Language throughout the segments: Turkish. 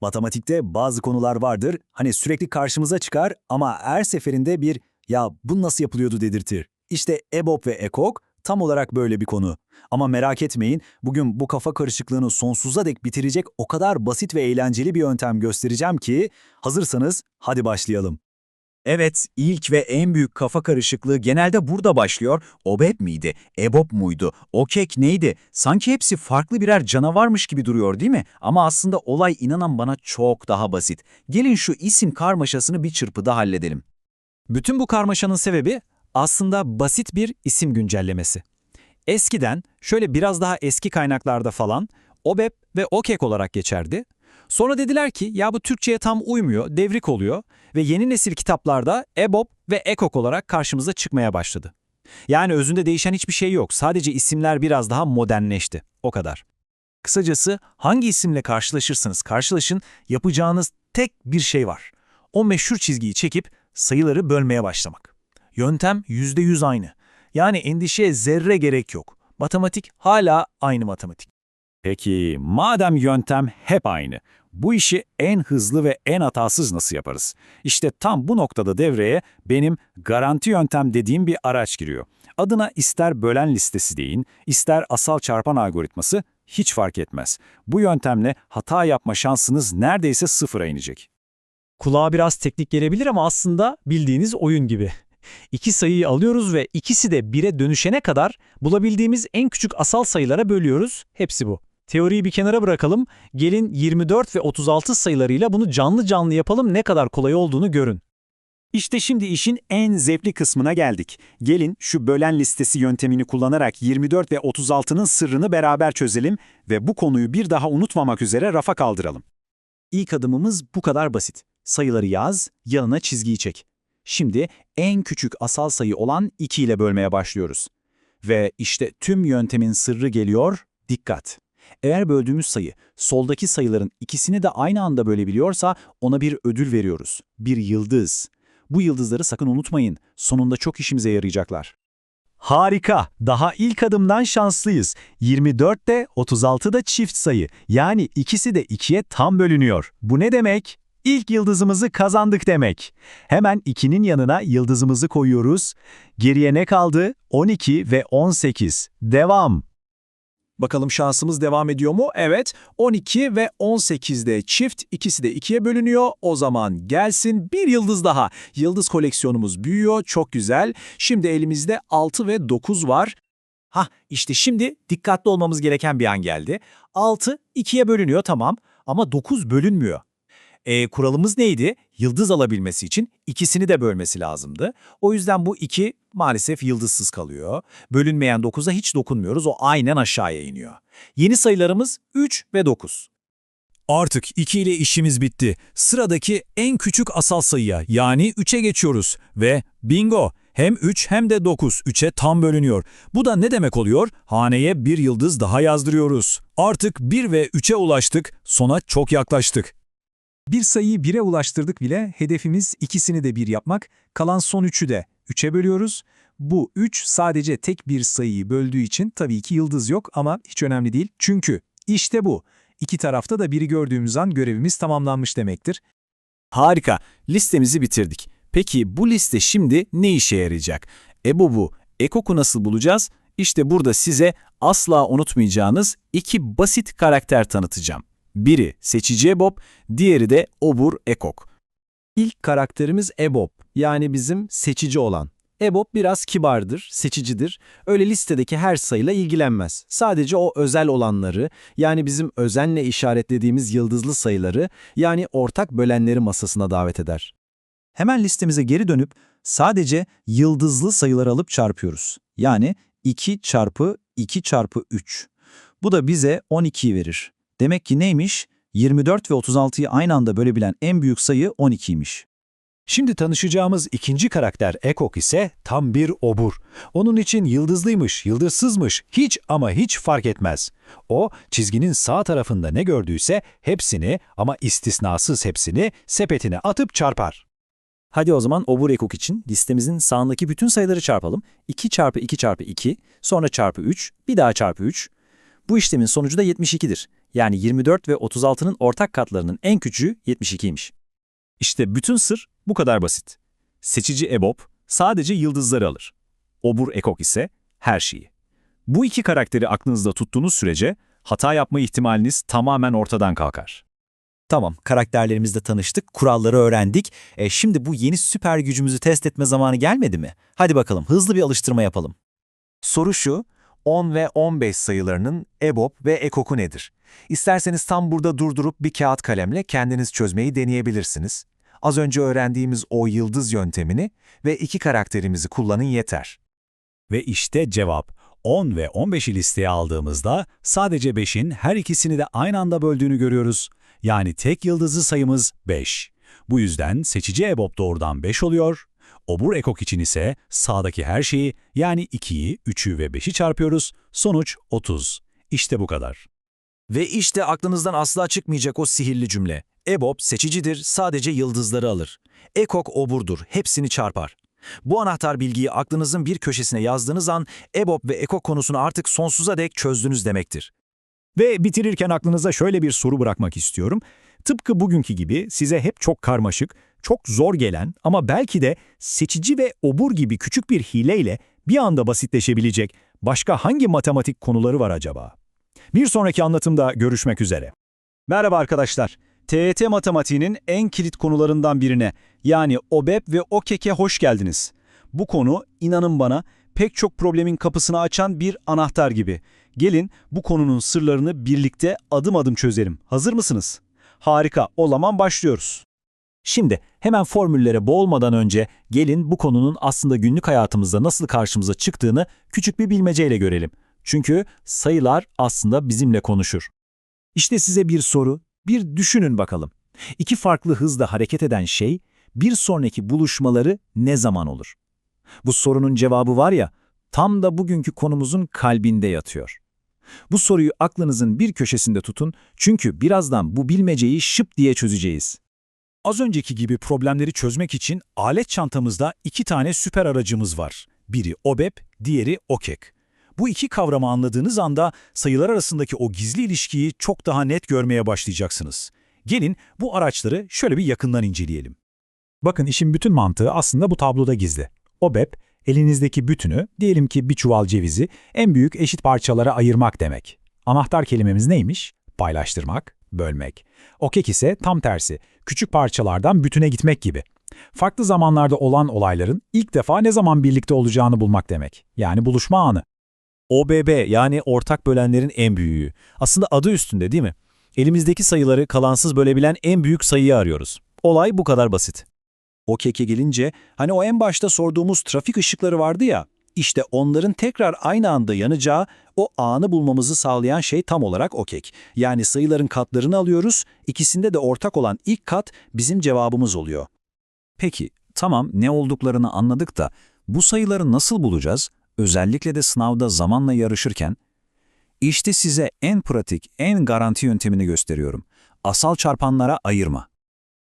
Matematikte bazı konular vardır, hani sürekli karşımıza çıkar ama her seferinde bir ya bu nasıl yapılıyordu dedirtir. İşte EBOB ve EKOK tam olarak böyle bir konu. Ama merak etmeyin, bugün bu kafa karışıklığını sonsuza dek bitirecek o kadar basit ve eğlenceli bir yöntem göstereceğim ki, hazırsanız hadi başlayalım. Evet, ilk ve en büyük kafa karışıklığı genelde burada başlıyor. OBEB miydi? EBOB muydu? OKEK neydi? Sanki hepsi farklı birer canavarmış gibi duruyor değil mi? Ama aslında olay inanan bana çok daha basit. Gelin şu isim karmaşasını bir çırpıda halledelim. Bütün bu karmaşanın sebebi aslında basit bir isim güncellemesi. Eskiden şöyle biraz daha eski kaynaklarda falan OBEB ve OKEK olarak geçerdi. Sonra dediler ki ya bu Türkçe'ye tam uymuyor, devrik oluyor ve yeni nesil kitaplarda EBOB ve EKOK olarak karşımıza çıkmaya başladı. Yani özünde değişen hiçbir şey yok. Sadece isimler biraz daha modernleşti. O kadar. Kısacası hangi isimle karşılaşırsanız karşılaşın yapacağınız tek bir şey var. O meşhur çizgiyi çekip sayıları bölmeye başlamak. Yöntem %100 aynı. Yani endişeye zerre gerek yok. Matematik hala aynı matematik. Peki madem yöntem hep aynı, bu işi en hızlı ve en hatasız nasıl yaparız? İşte tam bu noktada devreye benim garanti yöntem dediğim bir araç giriyor. Adına ister bölen listesi deyin, ister asal çarpan algoritması hiç fark etmez. Bu yöntemle hata yapma şansınız neredeyse sıfıra inecek. Kulağa biraz teknik gelebilir ama aslında bildiğiniz oyun gibi. İki sayıyı alıyoruz ve ikisi de 1'e dönüşene kadar bulabildiğimiz en küçük asal sayılara bölüyoruz. Hepsi bu. Teoriyi bir kenara bırakalım. Gelin 24 ve 36 sayılarıyla bunu canlı canlı yapalım ne kadar kolay olduğunu görün. İşte şimdi işin en zevkli kısmına geldik. Gelin şu bölen listesi yöntemini kullanarak 24 ve 36'nın sırrını beraber çözelim ve bu konuyu bir daha unutmamak üzere rafa kaldıralım. İlk adımımız bu kadar basit. Sayıları yaz, yanına çizgiyi çek. Şimdi en küçük asal sayı olan 2 ile bölmeye başlıyoruz. Ve işte tüm yöntemin sırrı geliyor, dikkat. Eğer böldüğümüz sayı soldaki sayıların ikisini de aynı anda bölebiliyorsa ona bir ödül veriyoruz. Bir yıldız. Bu yıldızları sakın unutmayın. Sonunda çok işimize yarayacaklar. Harika. Daha ilk adımdan şanslıyız. 24 de 36 da çift sayı. Yani ikisi de 2'ye tam bölünüyor. Bu ne demek? İlk yıldızımızı kazandık demek. Hemen 2'nin yanına yıldızımızı koyuyoruz. Geriye ne kaldı? 12 ve 18. Devam. Bakalım şansımız devam ediyor mu? Evet. 12 ve 18'de çift, ikisi de ikiye bölünüyor. O zaman gelsin bir yıldız daha. Yıldız koleksiyonumuz büyüyor, çok güzel. Şimdi elimizde 6 ve 9 var. Hah işte şimdi dikkatli olmamız gereken bir an geldi. 6 2'ye bölünüyor tamam ama 9 bölünmüyor. E, kuralımız neydi? Yıldız alabilmesi için ikisini de bölmesi lazımdı. O yüzden bu 2 maalesef yıldızsız kalıyor. Bölünmeyen 9'a hiç dokunmuyoruz. O aynen aşağıya iniyor. Yeni sayılarımız 3 ve 9. Artık 2 ile işimiz bitti. Sıradaki en küçük asal sayıya yani 3'e geçiyoruz. Ve bingo! Hem 3 hem de 9 3'e tam bölünüyor. Bu da ne demek oluyor? Haneye bir yıldız daha yazdırıyoruz. Artık 1 ve 3'e ulaştık, sona çok yaklaştık. Bir sayıyı 1'e ulaştırdık bile, hedefimiz ikisini de 1 yapmak, kalan son 3'ü de 3'e bölüyoruz. Bu 3 sadece tek bir sayıyı böldüğü için tabii ki yıldız yok ama hiç önemli değil. Çünkü işte bu. İki tarafta da biri gördüğümüz an görevimiz tamamlanmış demektir. Harika, listemizi bitirdik. Peki bu liste şimdi ne işe yarayacak? EBOB'u, EKOK'u nasıl bulacağız? İşte burada size asla unutmayacağınız iki basit karakter tanıtacağım. Biri seçici EBOB, diğeri de obur EKOK. İlk karakterimiz EBOB, yani bizim seçici olan. EBOB biraz kibardır, seçicidir. Öyle listedeki her sayıyla ilgilenmez. Sadece o özel olanları, yani bizim özenle işaretlediğimiz yıldızlı sayıları, yani ortak bölenleri masasına davet eder. Hemen listemize geri dönüp sadece yıldızlı sayılar alıp çarpıyoruz. Yani 2 çarpı 2 çarpı 3. Bu da bize 12'yi verir. Demek ki neymiş? 24 ve 36'yı aynı anda bölebilen en büyük sayı 12'ymiş. Şimdi tanışacağımız ikinci karakter Ekok ise tam bir obur. Onun için yıldızlıymış, yıldızsızmış hiç ama hiç fark etmez. O çizginin sağ tarafında ne gördüyse hepsini ama istisnasız hepsini sepetine atıp çarpar. Hadi o zaman obur ekok için listemizin sağındaki bütün sayıları çarpalım. 2 çarpı 2 çarpı 2, sonra çarpı 3, bir daha çarpı 3. Bu işlemin sonucu da 72'dir. Yani 24 ve 36'nın ortak katlarının en küçüğü 72'ymiş. İşte bütün sır bu kadar basit. Seçici EBOB sadece yıldızları alır. Obur ekok ise her şeyi. Bu iki karakteri aklınızda tuttuğunuz sürece hata yapma ihtimaliniz tamamen ortadan kalkar. Tamam, karakterlerimizle tanıştık, kuralları öğrendik. E, şimdi bu yeni süper gücümüzü test etme zamanı gelmedi mi? Hadi bakalım, hızlı bir alıştırma yapalım. Soru şu, 10 ve 15 sayılarının EBOB ve EKOK'u nedir? İsterseniz tam burada durdurup bir kağıt kalemle kendiniz çözmeyi deneyebilirsiniz. Az önce öğrendiğimiz o yıldız yöntemini ve iki karakterimizi kullanın yeter. Ve işte cevap. 10 ve 15'i listeye aldığımızda sadece 5'in her ikisini de aynı anda böldüğünü görüyoruz. Yani tek yıldızlı sayımız 5. Bu yüzden seçici EBOB doğrudan 5 oluyor. Obur ekok için ise sağdaki her şeyi yani 2'yi, 3'ü ve 5'i çarpıyoruz. Sonuç 30. İşte bu kadar. Ve işte aklınızdan asla çıkmayacak o sihirli cümle. EBOB seçicidir, sadece yıldızları alır. EKOK oburdur, hepsini çarpar. Bu anahtar bilgiyi aklınızın bir köşesine yazdığınız an EBOB ve EKOK konusunu artık sonsuza dek çözdünüz demektir. Ve bitirirken aklınıza şöyle bir soru bırakmak istiyorum. Tıpkı bugünkü gibi size hep çok karmaşık, çok zor gelen ama belki de seçici ve obur gibi küçük bir hileyle bir anda basitleşebilecek başka hangi matematik konuları var acaba? Bir sonraki anlatımda görüşmek üzere. Merhaba arkadaşlar. TET matematiğinin en kilit konularından birine yani OBEP ve OKEK'e hoş geldiniz. Bu konu inanın bana pek çok problemin kapısını açan bir anahtar gibi. Gelin bu konunun sırlarını birlikte adım adım çözelim. Hazır mısınız? Harika, o zaman başlıyoruz. Şimdi hemen formüllere boğulmadan önce gelin bu konunun aslında günlük hayatımızda nasıl karşımıza çıktığını küçük bir bilmeceyle görelim. Çünkü sayılar aslında bizimle konuşur. İşte size bir soru, bir düşünün bakalım. İki farklı hızda hareket eden şey bir sonraki buluşmaları ne zaman olur? Bu sorunun cevabı var ya, tam da bugünkü konumuzun kalbinde yatıyor. Bu soruyu aklınızın bir köşesinde tutun çünkü birazdan bu bilmeceyi şıp diye çözeceğiz. Az önceki gibi problemleri çözmek için alet çantamızda iki tane süper aracımız var. Biri OBEP, diğeri OKEK. Bu iki kavramı anladığınız anda sayılar arasındaki o gizli ilişkiyi çok daha net görmeye başlayacaksınız. Gelin bu araçları şöyle bir yakından inceleyelim. Bakın işin bütün mantığı aslında bu tabloda gizli. OBEP, elinizdeki bütünü, diyelim ki bir çuval cevizi, en büyük eşit parçalara ayırmak demek. Anahtar kelimemiz neymiş? Paylaştırmak, bölmek. OKEK ise tam tersi, küçük parçalardan bütüne gitmek gibi. Farklı zamanlarda olan olayların ilk defa ne zaman birlikte olacağını bulmak demek. Yani buluşma anı. OBB yani ortak bölenlerin en büyüğü. Aslında adı üstünde değil mi? Elimizdeki sayıları kalansız bölebilen en büyük sayıyı arıyoruz. Olay bu kadar basit. O keke gelince hani o en başta sorduğumuz trafik ışıkları vardı ya, işte onların tekrar aynı anda yanacağı o anı bulmamızı sağlayan şey tam olarak o kek. Yani sayıların katlarını alıyoruz, ikisinde de ortak olan ilk kat bizim cevabımız oluyor. Peki, tamam ne olduklarını anladık da bu sayıları nasıl bulacağız? Özellikle de sınavda zamanla yarışırken. İşte size en pratik, en garanti yöntemini gösteriyorum. Asal çarpanlara ayırma.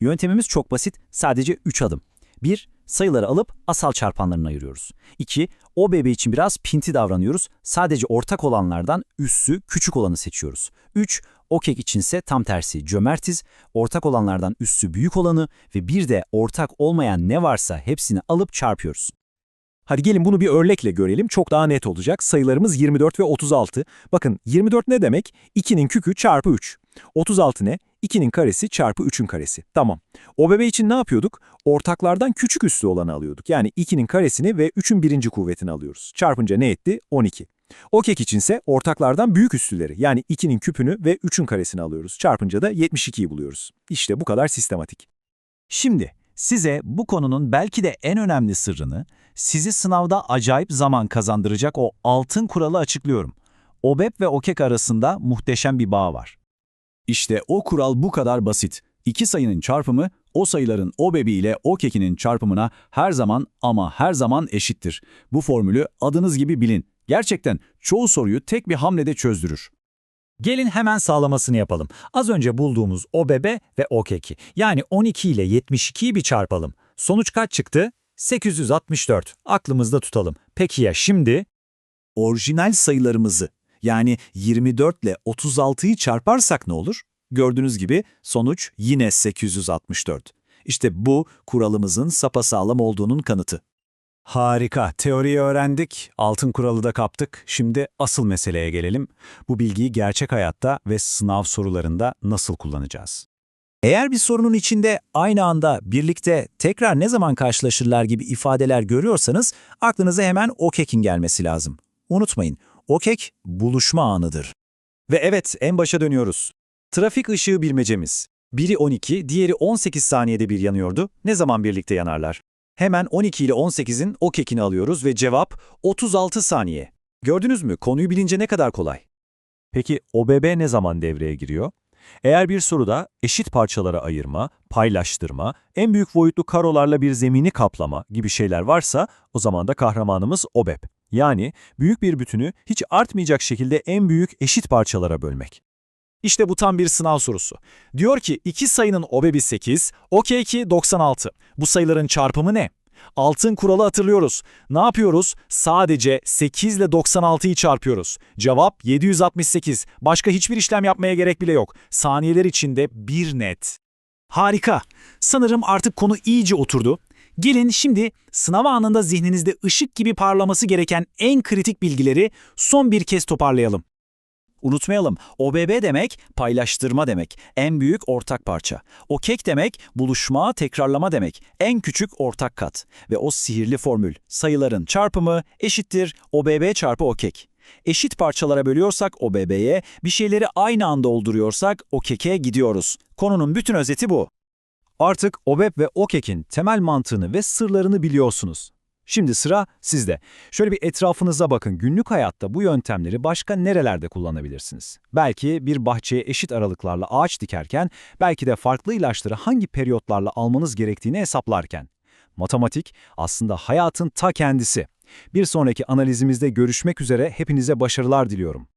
Yöntemimiz çok basit, sadece 3 adım. 1. Sayıları alıp asal çarpanlarına ayırıyoruz. 2. OBB için biraz pinti davranıyoruz. Sadece ortak olanlardan üssü küçük olanı seçiyoruz. 3. OKEK içinse tam tersi cömertiz. Ortak olanlardan üssü büyük olanı ve bir de ortak olmayan ne varsa hepsini alıp çarpıyoruz. Hadi gelin bunu bir örnekle görelim. Çok daha net olacak. Sayılarımız 24 ve 36. Bakın 24 ne demek? 2'nin kükü çarpı 3. 36 ne? 2'nin karesi çarpı 3'ün karesi. Tamam. OBB için ne yapıyorduk? Ortaklardan küçük üssü olanı alıyorduk. Yani 2'nin karesini ve 3'ün birinci kuvvetini alıyoruz. Çarpınca ne etti? 12. OKEK içinse ortaklardan büyük üssüleri yani 2'nin küpünü ve 3'ün karesini alıyoruz. Çarpınca da 72'yi buluyoruz. İşte bu kadar sistematik. Şimdi size bu konunun belki de en önemli sırrını, sizi sınavda acayip zaman kazandıracak o altın kuralı açıklıyorum. OBEP ve OKEK arasında muhteşem bir bağ var. İşte o kural bu kadar basit. İki sayının çarpımı o sayıların OBEB'i ile OKEK'inin çarpımına her zaman ama her zaman eşittir. Bu formülü adınız gibi bilin. Gerçekten çoğu soruyu tek bir hamlede çözdürür. Gelin hemen sağlamasını yapalım. Az önce bulduğumuz OBB ve OKEK'i yani 12 ile 72'yi bir çarpalım. Sonuç kaç çıktı? 864. Aklımızda tutalım. Peki ya şimdi? Orijinal sayılarımızı Yani 24 ile 36'yı çarparsak ne olur? Gördüğünüz gibi sonuç yine 864. İşte bu kuralımızın sapasağlam olduğunun kanıtı. Harika. Teoriyi öğrendik, altın kuralı da kaptık. Şimdi asıl meseleye gelelim. Bu bilgiyi gerçek hayatta ve sınav sorularında nasıl kullanacağız? Eğer bir sorunun içinde aynı anda birlikte tekrar ne zaman karşılaşırlar gibi ifadeler görüyorsanız aklınıza hemen o kekin gelmesi lazım. Unutmayın, o kek buluşma anıdır. Ve evet en başa dönüyoruz. Trafik ışığı bilmecemiz. Biri 12, diğeri 18 saniyede bir yanıyordu. Ne zaman birlikte yanarlar? Hemen 12 ile 18'in o kekini alıyoruz ve cevap 36 saniye. Gördünüz mü konuyu bilince ne kadar kolay. Peki OBB ne zaman devreye giriyor? Eğer bir soruda eşit parçalara ayırma, paylaştırma, en büyük boyutlu karolarla bir zemini kaplama gibi şeyler varsa o zaman da kahramanımız OBEP. Yani büyük bir bütünü hiç artmayacak şekilde en büyük eşit parçalara bölmek. İşte bu tam bir sınav sorusu. Diyor ki iki sayının OBEB'i 8, OK'ki 96. Bu sayıların çarpımı ne? Altın kuralı hatırlıyoruz. Ne yapıyoruz? Sadece 8 ile 96'yı çarpıyoruz. Cevap 768. Başka hiçbir işlem yapmaya gerek bile yok. Saniyeler içinde bir net. Harika. Sanırım artık konu iyice oturdu. Gelin şimdi sınav anında zihninizde ışık gibi parlaması gereken en kritik bilgileri son bir kez toparlayalım. Unutmayalım, OBB demek paylaştırma demek, en büyük ortak parça. O kek demek buluşma, tekrarlama demek, en küçük ortak kat. Ve o sihirli formül, sayıların çarpımı eşittir OBB çarpı o kek. Eşit parçalara bölüyorsak OBB'ye, bir şeyleri aynı anda olduruyorsak o keke gidiyoruz. Konunun bütün özeti bu. Artık OBEP ve OKEK'in temel mantığını ve sırlarını biliyorsunuz. Şimdi sıra sizde. Şöyle bir etrafınıza bakın. Günlük hayatta bu yöntemleri başka nerelerde kullanabilirsiniz? Belki bir bahçeye eşit aralıklarla ağaç dikerken, belki de farklı ilaçları hangi periyotlarla almanız gerektiğini hesaplarken. Matematik aslında hayatın ta kendisi. Bir sonraki analizimizde görüşmek üzere hepinize başarılar diliyorum.